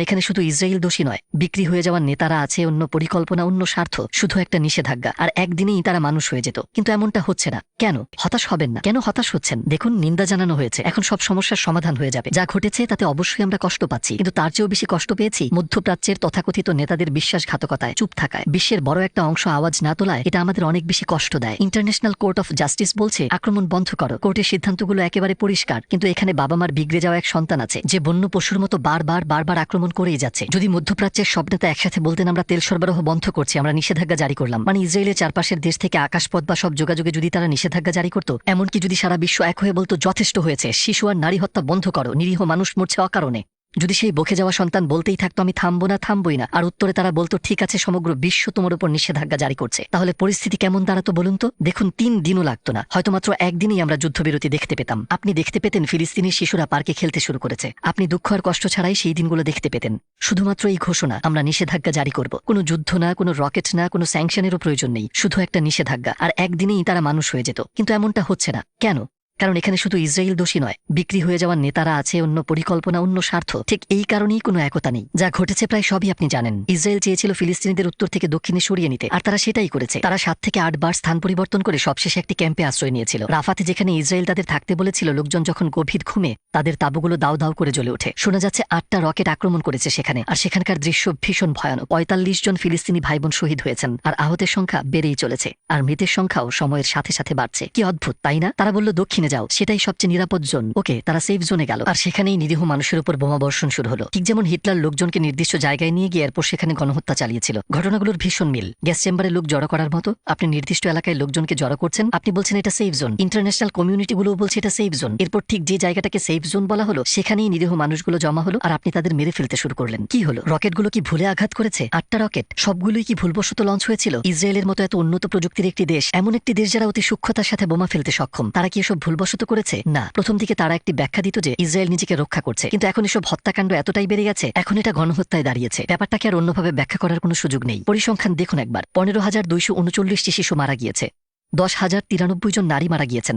এখানে শুধু ইসরায়েল দোষী নয়, বিক্রি হয়ে যাওয়ার নেতারা আছে, অন্য পরিকল্পনা, অন্য স্বার্থ, শুধু একটা নিষেধাজ্ঞা। আর একদিনেই তারা মানুষ হয়ে যেত। কিন্তু এমনটা হচ্ছে না। কেন? হতাশ হবেন না। কেন হতাশ হচ্ছেন? দেখুন, নিন্দা জানানো হয়েছে। এখন সব সমস্যার সমাধান হয়ে যাবে। যা ঘটেছে, তাতে অবশ্যই আমরা কষ্ট পাচ্ছি। কিন্তু তার চেয়েও বেশি কষ্ট পেয়েছি মধ্যপ্রাচ্যের তথাকথিত নেতাদের বিশ্বাসঘাতকতায়। চুপ থাকায়। বিশ্বের বড় একটা অংশ আওয়াজ না তোলায় এটা আমাদের অনেক বেশি কষ্ট দেয়। ইন্টারন্যাশনাল কোর্ট অফ জাস্টিস বলছে, আক্রমণ বন্ধ করো। কোর্টের সিদ্ধান্তগুলো একেবারে পরিষ্কার। কিন্তু এখানে বাবা মার বিগড়ে যাওয়া এক সন্তান আছে, যে বন্য পশুর মতো বারবার বারবার আক্রমণ করেই যাচ্ছে। যদি মধ্যপ্রাচ্যের সব নেতা একসাথে বলতেন, আমরা তেল সরবরাহ বন্ধ করছি, আমরা নিষেধাজ্ঞা জারি করলাম। মানে ইসরায়েলের চারপাশের দেশ থেকে আকাশপথ বা সব যোগাযোগে যদি তারা নিষেধাজ্ঞা জারি করতো, এমনকি যদি সারা বিশ্ব এক হয়ে বলতো, যথেষ্ট হয়েছে, শিশু আর নারী হত্যা বন্ধ করো, নিরীহ মানুষ মরছে অকারণে। যদি সেই বকে যাওয়া সন্তান বলতেই থাকতো, আমি থামবো না, থামবই না। আর উত্তরে তারা বলতো, ঠিক আছে, সমগ্র বিশ্ব তোমার উপর নিষেধাজ্ঞা জারি করছে। তাহলে পরিস্থিতি কেমন দাঁড়াতো বলুন তো? দেখুন, তিন দিনও লাগতো না। হয়তো মাত্র একদিনই আমরা যুদ্ধবিরতি দেখতে পেতাম। আপনি দেখতে পেতেন ফিলিস্তিনি শিশুরা পার্কে খেলতে শুরু করেছে। আপনি দুঃখ আর কষ্ট ছাড়াই সেই দিনগুলো দেখতে পেতেন। শুধুমাত্র এই ঘোষণা, আমরা নিষেধাজ্ঞা জারি করব। কোনো যুদ্ধ না, কোনো রকেট না, কোনো স্যাংশনেরও প্রয়োজন নেই। শুধু একটা নিষেধাজ্ঞা, আর একদিনেই তারা মানুষ হয়ে যেত। কিন্তু এমনটা হচ্ছে না। কেন? কারণ এখানে শুধু ইসরায়েল দোষী নয়, বিক্রি হয়ে যাওয়া নেতারা আছে, অন্য পরিকল্পনা, অন্য স্বার্থ। ঠিক এই কারণেই কোনো একতা নেই। যা ঘটেছে প্রায় সবই আপনি জানেন। ইসরায়েল চেয়েছিল ফিলিস্তিনিদের উত্তর থেকে দক্ষিণে সরিয়ে নিতে, আর তারা সেটাই করেছে। তারা সাত থেকে আট বার স্থান পরিবর্তন করে সবশেষে একটি ক্যাম্পে আশ্রয় নিয়েছিল। রাফাতে যেখানে ইসরায়েল তাদের থাকতে বলেছিল, লোকজন যখন গভীর ঘুমে, তাদের তাবুগুলো দাও দাও করে জ্বলে ওঠে। শোনা যাচ্ছে আটটা রকেট আক্রমণ করেছে সেখানে, আর সেখানকার দৃশ্য ভীষণ ভয়ানক। পঁয়তাল্লিশ জন ফিলিস্তিনি ভাই বোন শহীদ হয়েছেন, আর আহতের সংখ্যা বেড়েই চলেছে। আর মৃতের সংখ্যাও সময়ের সাথে সাথে বাড়ছে। কি অদ্ভুত, তাই না? তারা বলল, দক্ষিণে যাও, সেটাই সবচেয়ে নিরাপদ জোন। ওকে, তারা সেফ জোনে গেল। আর সেখানেই নিরীহ মানুষের উপর বোমা বর্ষণ শুরু হলো। ঠিক যেমন হিটলার লোকজনকে নির্দিষ্ট জায়গায় নিয়ে গিয়ে এরপর সেখানে গণহত্যা চালিয়েছিল। ঘটনাগুলোর ভীষণ মিল। গ্যাস চেম্বারে লোক জড়ো করার মতো আপনি নির্দিষ্ট এলাকায় লোকজনকে জড়ো করছেন, আপনি বলছেন এটা সেফ জোন। ইন্টারন্যাশনাল কমিউনিটি গুলো বলছে এটা সেফ জোন। এরপর ঠিক যে জায়গাটাকে সেফ জোন বলা হলো, সেখানেই নিরীহ মানুষগুলো জমা হলো আর আপনি তাদের মেরে ফেলতে শুরু করলেন। কি হলো? রকেটগুলো কি ভুলে আঘাত করেছে? আটটা রকেট? সবগুলোই কি ভুলবশত লঞ্চ হয়েছিল? ইসরায়েলের মতো এত উন্নত প্রযুক্তির একটি দেশ, এমন একটি দেশ যারা অতি সূক্ষ্মতার সাথে বোমা ফেলতে সক্ষম, তারা কি এসব ভুলবশত করেছে? না। প্রথম দিকে তারা একটি ব্যাখ্যা দিত যে ইসরায়েল নিজেকে রক্ষা করছে। কিন্তু এখন এসব হত্যাকাণ্ড এতটাই বেড়ে গেছে, এখন এটা গণহত্যায় দাঁড়িয়েছে। ব্যাপারটাকে আর অন্যভাবে ব্যাখ্যা করার কোনো সুযোগ নেই। পরিসংখ্যান দেখুন একবার। পনেরো হাজার দুইশো উনচল্লিশটি শিশু মারা গিয়েছে। দশ হাজার তিরানব্বই জন নারী মারা গিয়েছেন।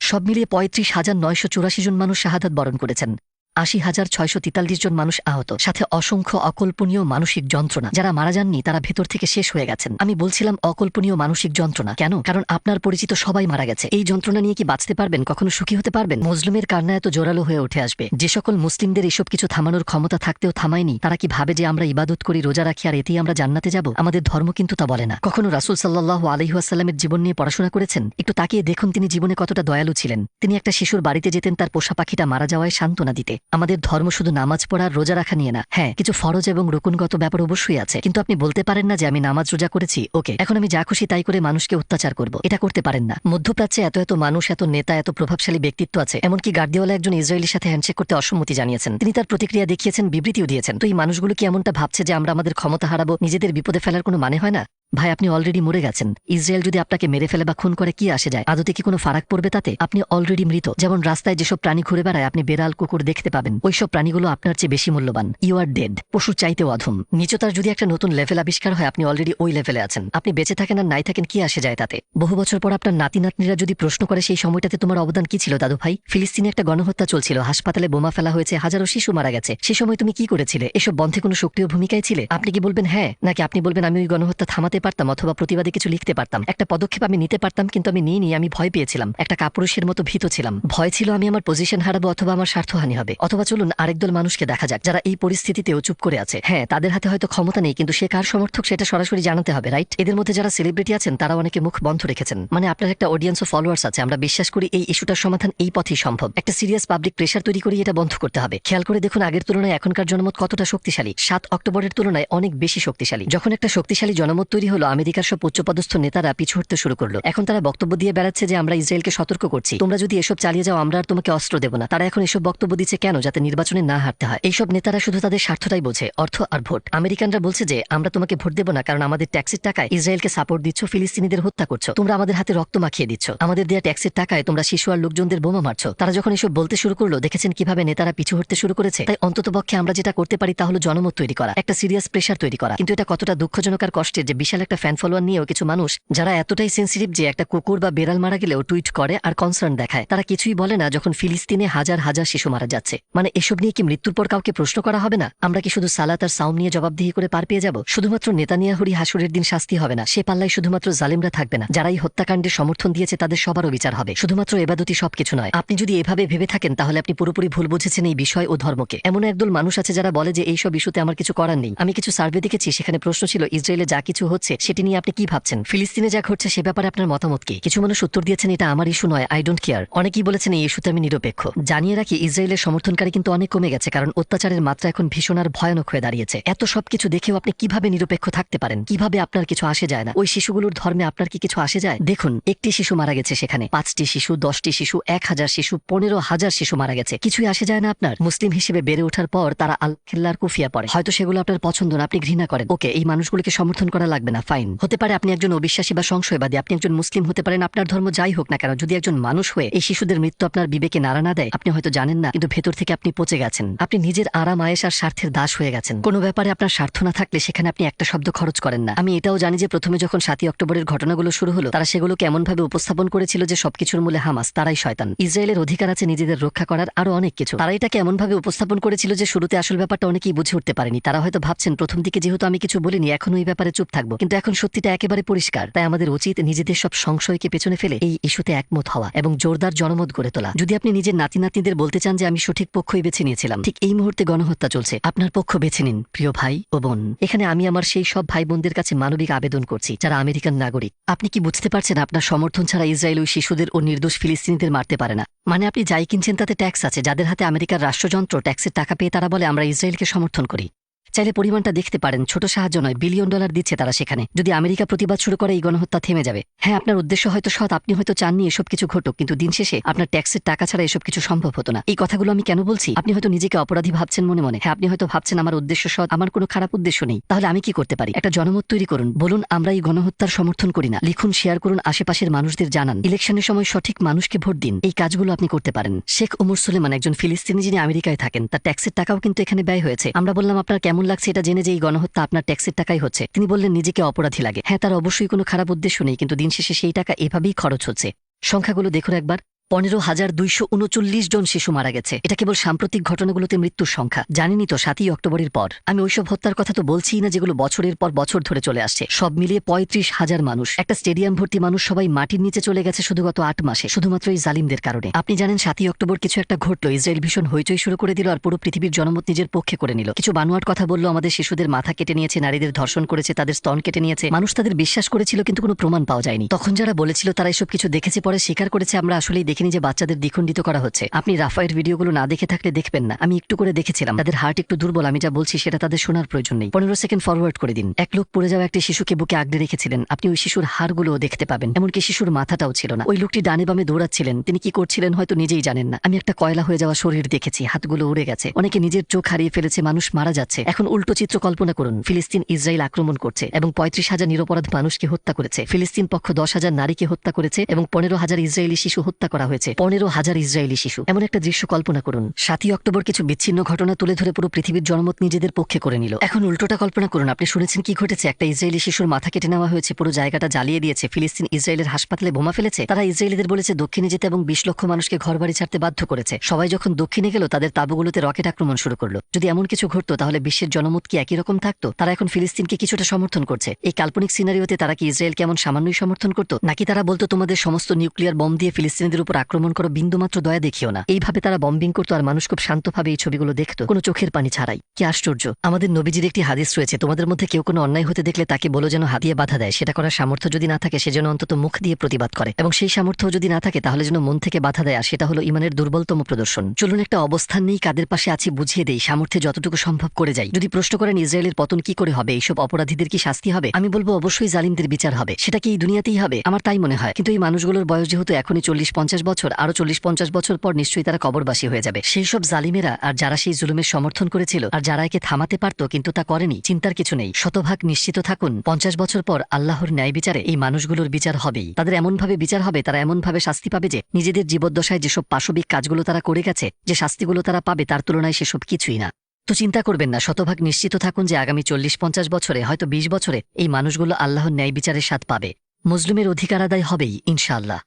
সব মিলিয়ে পঁয়ত্রিশ হাজার নয়শো চুরাশি জন মানুষ শাহাদাত বরণ করেছেন। আশি হাজার ছয়শো তেতাল্লিশ জন মানুষ আহত। সাথে অসংখ্য অকল্পনীয় মানসিক যন্ত্রণা। যারা মারা যাননি, তারা ভেতর থেকে শেষ হয়ে গেছেন। আমি বলছিলাম অকল্পনীয় মানসিক যন্ত্রণা। কেন? কারণ আপনার পরিচিত সবাই মারা গেছে। এই যন্ত্রণা নিয়ে কি বাঁচতে পারবেন? কখনো সুখী হতে পারবেন? মজলুমের কান্না এত জোরালো হয়ে উঠে আসবে। যে সকল মুসলিমদের এসব কিছু থামানোর ক্ষমতা থাকতেও থামায়নি, তারা কি ভাবে যে আমরা ইবাদত করি, রোজা রাখি আর এতেই আমরা জান্নাতে যাব? আমাদের ধর্ম কিন্তু তা বলে না। কখনো রাসুল সাল্লাহ আলহিহাসাল্লামের জীবন নিয়ে পড়াশোনা করেছেন? একটু তাকিয়ে দেখুন, তিনি জীবনে কতটা দয়ালু ছিলেন। তিনি একটা শিশুর বাড়িতে যেতেন, তার পোষা পাখিটা মারা যাওয়ায় সান্ত্বনা দিতে। আমাদের ধর্ম শুধু নামাজ পড়ার রোজা রাখা নিয়ে না। হ্যাঁ কিছু ফরজ এবং রুকুনগত ব্যাপার অবশ্যই আছে। কিন্তু আপনি বলতে পারেন না যে আমি নামাজ রোজা করেছি, ওকে। এখন আমি যা খুশি তাই করে মানুষকে অত্যাচার করব। এটা করতে পারেন না। মধ্যপ্রাচ্যে এত এত মানুষ, এত নেতা, এত প্রভাবশালী ব্যক্তিত্ব আছে। এমনকি গার্দিওয়ালা একজন ইসরায়েলের সাথে হ্যান্ডশেক করতে অসম্মতি জানিয়েছেন। তিনি তার প্রতিক্রিয়া দেখিয়েছেন, বিবৃতিও দিয়েছেন। তো এই মানুষগুলো কি এমনটা ভাবছে যে আমরা আমাদের ক্ষমতা হারাবো, নিজেদের বিপদে ফেলার কোনো মানে হয় না? ভাই, আপনি অলরেডি মরে গেছেন। ইসরায়েল যদি আপনাকে মেরে ফেলে বা খুন করে, কি আসে যায়? আদতে কি কোনো ফারাক পড়বে তাতে? আপনি অলরেডি মৃত। যেমন রাস্তায় যেসব প্রাণী ঘুরে বেড়ায়, আপনি বেড়াল, কুকুর দেখতে পাবেন। ওইসব প্রাণীগুলো আপনার চেয়ে বেশি মূল্যবান। ইউ আর ডেড পশুর চাইতেও অধম। নিচতার যদি একটা নতুন লেভেল আবিষ্কার হয়, আপনি অলরেডি ওই লেভেলে আছেন। আপনি বেঁচে থাকেন আর নাই থাকেন, কি আসে যায় তাতে? বহু বছর পর আপনার নাতি নাতনিরা যদি প্রশ্ন করে, সেই সময়টাতে তোমার অবদান কি ছিল, দাদু ভাই? ফিলিস্তিনে একটা গণহত্যা চলছিল। হাসপাতালে বোমা ফেলা হয়েছে, হাজারো শিশু মারা গেছে। সে সময় তুমি কি করেছিলে? এসব বন্ধে কোনো সক্রিয় ভূমিকায় ছিলে? আপনি কি বলবেন হ্যাঁ নাকি আপনি বলবেন, আমি ওই গণহত্যা থামাতে পারতাম অথবা প্রতিবাদে কিছু লিখতে পারতাম। একটা পদক্ষেপ আমি নিতে পারতাম, কিন্তু আমি নিয়ে আমি ভয় পেয়েছিলাম। একটা কাপুরুষের মতো ভীত ছিলাম। ভয় ছিল আমি আমার পজিশন হারাবো অথবা আমার স্বার্থহানি হবে। অথবা চলুন আরেক দল মানুষকে দেখা যাক, যারা এই পরিস্থিতিতেও চুপ করে আছে। হ্যাঁ তাদের হাতে হয়তো ক্ষমতা নেই, কিন্তু সে কার সমর্থক সেটা সরাসরি জানাতে হবে রাইট এদের মধ্যে যারা সেলিব্রিটি আছেন তারা অনেকে মুখ বন্ধ রেখেছেন। মানে আপনার একটা অডিয়েন্স ও ফলোয়ার্স আছে, আমরা বিশ্বাস করি এই ইস্যুটার সমাধান এই পথেই সম্ভব। একটা সিরিয়াস পাবলিক প্রেশার তৈরি করে এটা বন্ধ করতে হবে। খেয়াল করে দেখুন, আগের তুলনায় এখনকার জনমত কতটা শক্তিশালী। সাত অক্টোবরের তুলনায় অনেক বেশি শক্তিশালী। যখন একটা শক্তিশালী জনমত তৈরি হলো আমেরিকার সব উচ্চপদস্থ নেতারা পিছু হতে শুরু করল। এখন তারা বক্তব্য দিয়ে বেড়াচ্ছে যে আমরা ইসরায়েলকে সতর্ক করছি। তোমরা যদি এসব চালিয়ে যাও, আমরা আর তোমাকে অস্ত্র দেবো না। তারা এখন এসব বক্তব্য দিচ্ছে কেন? যাতে নির্বাচনে না হারতে হয়। এইসব নেতারা শুধু তাদের স্বার্থটাই বোঝে, অর্থ আর ভোট। আমেরিকানরা বলছে যে, আমরা তোমাকে ভোট দেবো না কারণ আমাদের ট্যাক্সের টাকায় ইসরায়েলকে সাপোর্ট দিচ্ছ, ফিলিস্তিনিদের হত্যা করছ। তোমরা আমাদের হাতে রক্ত মাখিয়ে দিচ্ছ। আমাদের দেওয়া ট্যাক্সের টাকায় তোমরা শিশু আর লোকজনদের বোমা মারছো। তারা যখন এসব বলতে শুরু করল, দেখেছেন কীভাবে নেতারা পিছু হতে শুরু করেছে। তাই অন্তত পক্ষে আমরা যেটা করতে পারি তা হলো জনমত তৈরি করা, একটা সিরিয়াস প্রেশার তৈরি করা। কিন্তু এটা কতটা দুঃখজনক আর কষ্টের যে বিশাল একটা ফ্যান ফলোয়ার নিয়েও কিছু মানুষ যারা এতটাই সেন্সিটিভ যে একটা কুকুর বা বেড়াল মারা গেলেও টুইট করে আর কনসার্ন দেখায়, তারা কিছুই বলে না যখন ফিলিস্তিনে হাজার হাজার শিশু মারা যাচ্ছে। মানে এসব নিয়ে কি মৃত্যুর পর কাউকে প্রশ্ন করা হবে না? আমরা কি শুধু সালাত আর সাউম নিয়ে জবাবদিহি করে পার পেয়ে যাব? শুধুমাত্র নেতানিয়াহুরি হাসুরের দিন শাস্তি হবে না, সে পাল্লায় শুধুমাত্র জালিমরা থাকবে না। যারাই এই হত্যাকাণ্ডের সমর্থন দিয়েছে তাদের সবারও বিচার হবে। শুধুমাত্র এবাদতি সবকিছু নয়। আপনি যদি এভাবে ভেবে থাকেন, তাহলে আপনি পুরোপুরি ভুল বুঝেছেন এই বিষয় ও ধর্মকে। এমন একদল মানুষ আছে যারা বলে যে এইসব ইস্যুতে আমার কিছু করার নেই। আমি কিছু সার্ভে দেখেছি, সেখানে প্রশ্ন ছিল, ইসরায়েলে যা কিছু হচ্ছে সেটি নিয়ে আপনি কি ভাবছেন? ফিলিস্তিনে যা ঘটছে, সে ব্যাপারে আপনার মতামত কি? কিছু মানুষ উত্তর দিয়েছেন, এটা আমার ইস্যু নয় আই ডোন্ট কেয়ার অনেকেই বলেছেন, এই ইস্যুতে আমি নিরপেক্ষ। জানিয়ে রাখি, ইসরায়েলের সমর্থনকারী কিন্তু অনেক কমে গেছে, কারণ অত্যাচারের মাত্রা এখন ভীষণ আর ভয়ানক হয়ে দাঁড়িয়েছে। এত সবকিছু দেখেও আপনি কীভাবে নিরপেক্ষ থাকতে পারেন? কীভাবে আপনার কিছু আসে যায় না? ওই শিশুগুলোর ধর্মে আপনার কি কিছু আসে যায়? দেখুন, একটি শিশু মারা গেছে সেখানে। পাঁচটি শিশু, দশটি শিশু, এক হাজার শিশু, পনেরো হাজার শিশু মারা গেছে। কিছুই আসে যায় না আপনার। মুসলিম হিসেবে বেড়ে ওঠার পর তারা আল খেল্লার কুফিয়া পড়ে। হয়তো সেগুলো আপনার পছন্দ না, আপনি ঘৃণা করেন। ওকে, এই মানুষগুলোকে সমর্থন করা লাগবে না। ফাইন হতে পারে আপনি একজন অবিশ্বাসী বা সংশয়বাদী, আপনি একজন মুসলিম হতে পারেন, আপনার ধর্ম যাই হোক না কেন, যদি একজন মানুষ হয়ে এই শিশুদের মৃত্যু আপনার বিবেকে নাড়া না দেয়, আপনি হয়তো জানেন না, কিন্তু ভেতর থেকে আপনি পচে গেছেন। আপনি নিজের আরাম আয়েস আর স্বার্থের দাস হয়ে গেছেন। কোনো ব্যাপারে আপনার স্বার্থ না থাকলে সেখানে আপনি একটা শব্দ খরচ করেন না। আমি এটাও জানি যে প্রথমে যখন সাতই অক্টোবরের ঘটনাগুলো শুরু হলো, তারা সেগুলোকে এমনভাবে উপস্থাপন করেছিল যে সবকিছুর মূলে হামাস, তারাই শয়তান। ইসরায়েলের অধিকার আছে নিজেদের রক্ষা করার, আরও অনেক কিছু। তারা এটাকে এমনভাবে উপস্থাপন করেছিল যে শুরুতে আসল ব্যাপারটা অনেকেই বুঝে উঠতে পারেনি। তারা হয়তো ভাবছেন, প্রথম দিকে যেহেতু আমি কিছু বলিনি এখনও এই ব্যাপারে চুপ থাকব। কিন্তু এখন সত্যিটা একেবারে পরিষ্কার। তাই আমাদের উচিত নিজেদের সব সংশয়কে পেছনে ফেলে এই ইস্যুতে একমত হওয়া এবং জোরদার জনমত গড়ে তোলা। যদি আপনি নিজের নাতি নাতনিদের বলতে চান যে আমি সঠিক পক্ষই বেছে নিয়েছিলাম, ঠিক এই মুহূর্তে গণহত্যা চলছে। আপনার পক্ষ বেছে নিন, প্রিয় ভাই ও বোন। এখানে আমি আমার সেই সব ভাই বোনদের কাছে মানবিক আবেদন করছি, যারা আমেরিকান নাগরিক। আপনি কি বুঝতে পারছেন আপনার সমর্থন ছাড়া ইসরায়েল ওই শিশুদের ও নির্দোষ ফিলিস্তিনিদের মারতে পারে না? মানে আপনি যাই কিনছেন তাতে ট্যাক্স আছে, যাদের হাতে আমেরিকার রাষ্ট্রযন্ত্র ট্যাক্সের টাকা পেয়ে তারা বলে, আমরা ইসরায়েলকে সমর্থন করি। চাইলে পরিমাণটা দেখতে পারেন। ছোট সাহায্য নয়, বিলিয়ন ডলার দিচ্ছে তারা সেখানে। যদি আমেরিকা প্রতিবাদ শুরু করে, এই গণহত্যা থেমে যাবে। হ্যাঁ আপনার উদ্দেশ্য হয়তো সৎ, আপনি হয়তো চাননি এসব কিছু ঘটুক, কিন্তু দিন শেষে আপনার ট্যাক্সের টাকা ছাড়া এসব কিছু সম্ভব হতো না। এই কথাগুলো আমি কেন বলছি? আপনি হয়তো নিজেকে অপরাধী ভাবছেন মনে মনে। হ্যাঁ আপনি হয়তো ভাবছেন আমার উদ্দেশ্য সৎ, আমার কোনো খারাপ উদ্দেশ্য নেই। তাহলে আমি কি করতে পারি? একটা জনমত তৈরি করুন। বলুন, আমরা এই গণহত্যার সমর্থন করি না। লিখুন, শেয়ার করুন, আশেপাশের মানুষদের জানান। ইলেকশনের সময় সঠিক মানুষকে ভোট দিন। এই কাজগুলো আপনি করতে পারেন। শেখ ওমর সুলেমান একজন ফিলিস্তিনি যিনি আমেরিকায় থাকেন, তার ট্যাক্সের টাকাও কিন্তু এখানে ব্যয় হয়েছে। আমরা বললাম, আপনার কেমন লাগছে এটা জেনে যে এই গণহত্যা আপনার ট্যাক্সের টাকাই হচ্ছে। তিনি বললেন, নিজেকে অপরাধী লাগে। হ্যাঁ তার অবশ্যই কোনো খারাপ উদ্দেশ্য নেই, কিন্তু দিন শেষে সেই টাকা এভাবেই খরচ হচ্ছে। সংখ্যাগুলো দেখুন একবার। পনেরো হাজার দুইশো উনচল্লিশ জন শিশু মারা গেছে। এটা কেবল সাম্প্রতিক ঘটনাগুলোতে মৃত্যুর সংখ্যা। জানিনি তো সাতই অক্টোবরের পর। আমি ওইসব হত্যার কথা তো বলছিই না যেগুলো বছরের পর বছর ধরে চলে আসছে। সব মিলিয়ে পঁয়ত্রিশ হাজার মানুষ। একটা স্টেডিয়াম ভর্তি মানুষ সবাই মাটির নিচে চলে গেছে শুধু গত আট মাসে। শুধুমাত্র এই জালিমদের কারণে। আপনি জানেন সাতই অক্টোবর কিছু একটা ঘটলো। ইসরায়েল ভীষণ হইচই শুরু করে দিল আর পুরো পৃথিবীর জনমত নিজের পক্ষে করে নিল। কিছু বানোয়ার কথা বলল, আমাদের শিশুদের মাথা কেটে নিয়েছে, নারীদের ধর্ষণ করেছে, তাদের স্তন কেটে নিয়েছে। মানুষ তাদের বিশ্বাস করেছিল, কিন্তু কোনো প্রমাণ পাওয়া যায়নি। তখন যারা বলেছিল, তারা এসব কিছু দেখেছে, পরে স্বীকার করেছে, আমরা আসলেই দেখিনি যে বাচ্চাদের দ্বিখণ্ডিত করা হচ্ছে। আপনি রাফায়ের ভিডিওগুলো না দেখে থাকলে দেখবেন না। আমি একটু করে দেখেছিলাম। তাদের হার্ট একটু দুর্বল, আমি যা বলছি সেটা তাদের শোনার প্রয়োজন নেই। পনেরো সেকেন্ড ফরওয়ার্ড করে দিন। এক লোক পড়ে যাওয়া একটি শিশুকে বুকে আগলে রেখেছিলেন। আপনি ওই শিশুর হাড়গুলোও দেখতে পাবেন। এমনকি শিশুর মাথাটাও ছিল না। ওই লোকটি ডানে বামে দৌড়াচ্ছিলেন। তিনি কি করছিলেন হয়তো নিজেই জানেন না। আমি একটা কয়লা হয়ে যাওয়া শরীর দেখেছি। হাতগুলো উড়ে গেছে। অনেকে নিজের চোখ হারিয়ে ফেলেছে, মানুষ মারা যাচ্ছে। এখন উল্টো চিত্র কল্পনা করুন। ফিলিস্তিন ইসরায়েল আক্রমণ করছে এবং পঁয়ত্রিশ হাজার নিরপরাধ মানুষকে হত্যা করেছে। ফিলিস্তিন পক্ষ দশ হাজার নারীকে হত্যা করেছে এবং পনেরো হাজার ইসরায়েলি শিশু হত্যা করা হয়েছে। পনেরো হাজার ইসরায়েলি শিশু। এমন একটা দৃশ্য কল্পনা করুন। সাতই অক্টোবর কিছু বিচ্ছিন্ন ঘটনা তুলে ধরে পুরো পৃথিবীর জনমত নিজেদের পক্ষে করে নিল। এখন উল্টোটা কল্পনা করুন, আপনি শুনেছেন কি ঘটেছে? একটা ইসরায়েলি শিশুর মাথা কেটে নেওয়া হয়েছে, পুরো জায়গাটা জ্বালিয়ে দিয়েছে, ফিলিস্তিন ইসরায়েলের হাসপাতালে বোমা ফেলেছে। তারা ইসরায়েলিদের বলেছে, দক্ষিণে যেতে এবং বিশ লক্ষ মানুষকে ঘর বাড়ি ছাড়তে বাধ্য করেছে। সবাই যখন দক্ষিণে গেল, তাদের তাবুগুলোতে রকেট আক্রমণ শুরু করল। যদি এমন কিছু ঘটতো, তাহলে বিশ্বের জনমত কি একই রকম থাকতো? তারা এখন ফিলিস্তিনকে কিছুটা সমর্থন করছে। এই কাল্পনিক সিনারিওতে তারা কি ইসরায়েল কেমন সামান্যই সমর্থন করতো? নাকি তারা বলতো, তোমাদের সমস্ত নিউক্লিয়ার বম দিয়ে ফিলিস্তিনিদের উপর আক্রমণ করো, বিন্দুমাত্র দয়া দেখিও না। এইভাবে তারা বম্বিং করতো আর মানুষ খুব শান্তভাবে এই ছবিগুলো দেখতো। কোনো চোখের পানি ছাড়াই। কি আশ্চর্য। আমাদের নবীজির একটি হাদিস রয়েছে, তোমাদের মধ্যে কেউ কোনো অন্যায় হতে দেখলে তাকে বলো যেন হাতিয়ে বাধা দেয়। সেটা করার সামর্থ্য যদি না থাকে সেজন্য অন্তত মুখ দিয়ে প্রতিবাদ করে। এবং সেই সামর্থ্য যদি না থাকে, তাহলে যেন মন থেকে বাধা দেয়, আর সেটা হলো ইমানের দুর্বলতম প্রদর্শন। চলুন একটা অবস্থান নেই, কাদের পাশে আছি বুঝিয়ে দেই, সামর্থ্যে যতটুকু সম্ভব করে যাই। যদি প্রশ্ন করেন, ইসরায়েলের পতন কি করে হবে, এইসব অপরাধীদের কি শাস্তি হবে? আমি বলব, অবশ্যই জালিমদের বিচার হবে। সেটা কি এই দুনিয়াতেই হবে? আমার তাই মনে হয়। কিন্তু এই মানুষগুলোর বয়স যেহেতু এখনই চল্লিশ পঞ্চাশ বছর, আরও চল্লিশ পঞ্চাশ বছর পর নিশ্চয়ই তারা কবরবাসী হয়ে যাবে। সেই সব জালিমেরা আর যারা সেই জুলুমের সমর্থন করেছিল আর যারা একে থামাতে পারত কিন্তু তা করেনি, চিন্তার কিছু নেই। শতভাগ নিশ্চিত থাকুন, পঞ্চাশ বছর পর আল্লাহর ন্যায় বিচারে এই মানুষগুলোর বিচার হবেই। তাদের এমনভাবে বিচার হবে, তারা এমনভাবে শাস্তি পাবে যে নিজেদের জীবদ্দশায় যেসব পাশবিক কাজগুলো তারা করে গেছে, যে শাস্তিগুলো তারা পাবে তার তুলনায় সেসব কিছুই না। তো চিন্তা করবেন না, শতভাগ নিশ্চিত থাকুন যে আগামী চল্লিশ পঞ্চাশ বছরে, হয়তো বিশ বছরে, এই মানুষগুলো আল্লাহর ন্যায় বিচারের স্বাদ পাবে। মুসলিমের অধিকার আদায় হবেই, ইনশাআল্লাহ।